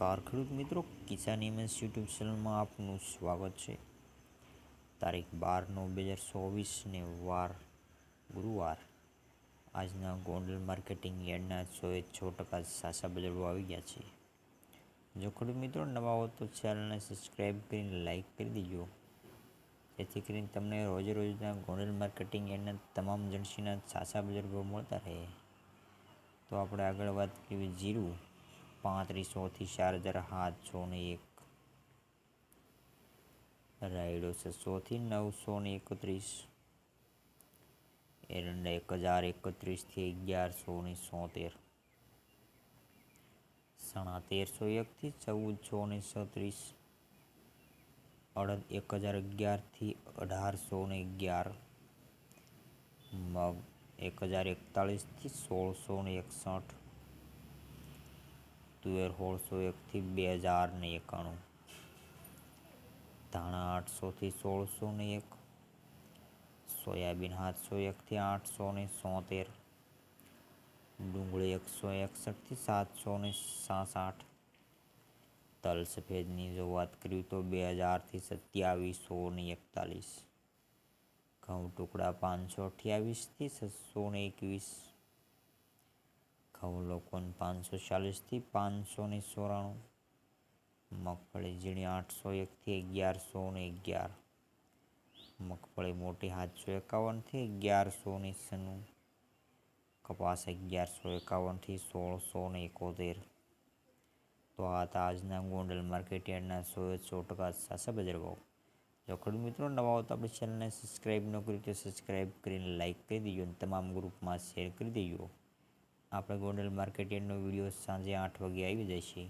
નમસ્કાર ખેડૂત મિત્રો, કિસાન એમએસ યુટ્યુબ ચેનલમાં આપનું સ્વાગત છે. તારીખ બાર નવ બે હજાર ચોવીસને વાર, ગુરુવાર. આજના ગોંડલ માર્કેટિંગ યાર્ડના સોએ છ ટકા સાસા બજારો આવી ગયા છે. જો ખેડૂત મિત્રો, નવા હો તો ચેનલને સબસ્ક્રાઈબ કરીને લાઇક કરી દેજો. જેથી કરીને તમને રોજે રોજના ગોંડલ માર્કેટિંગ યાર્ડના તમામ જણસીના સાસા બજાર મળતા રહે. તો આપણે આગળ વાત કરીએ જીરું. પાંત્રીસોથી ચાર હજાર સાતસો ને એક રાયડો છસોથી નવસો ને એકત્રીસ એરંડા એક હજાર એકત્રીસથી અગિયારસો ને સોતેર સણા તેરસો એકથી ચૌદસો ને છત્રીસ અડદ એક હજાર અગિયારથી અઢારસો ને અગિયાર મગ એક હજાર એકતાળીસથી સોળસો ને એકસઠ તુવેર સોળસો એકથી બે હજાર ને એકાણું ધાણા આઠસોથી સોળસો ને એક સોયાબીન સાતસો એકથી આઠસો ને સોતેર ડુંગળી એકસો એકસઠથી સાતસો ને સાસઠ તલ સફેદની જો વાત કરીએ તો બે હજારથી સત્યાવીસો ને એકતાલીસ ઘઉં ટુકડા પાંચસો અઠ્યાવીસથી છસો ને એકવીસ ઘઉં પાંચસો ચાલીસથી પાંચસો ને ચોરાણું, મગફળી ઝીણી આઠસો એકથી અગિયારસો ને અગિયાર, મગફળી મોટી સાતસો એકાવનથી અગિયારસો ને છન્નું, કપાસ અગિયારસો એકાવનથી સોળસો ને એકોતેર. તો આ હતા આજના ગોંડલ માર્કેટ યાર્ડના સો સો ટકા સાસા બજાર ભાવ. જો ખેડૂત મિત્રો નવા હો તો આપણી ચેનલને સબસ્ક્રાઈબ ન કરી તો સબસ્ક્રાઈબ કરીને લાઇક કરી દેજો અને તમામ ગ્રુપમાં શેર કરી દેજો. આપણે ગોંડલ માર્કેટ યાર્ડનો વીડિયો સાંજે આઠ વાગે આવી જશે.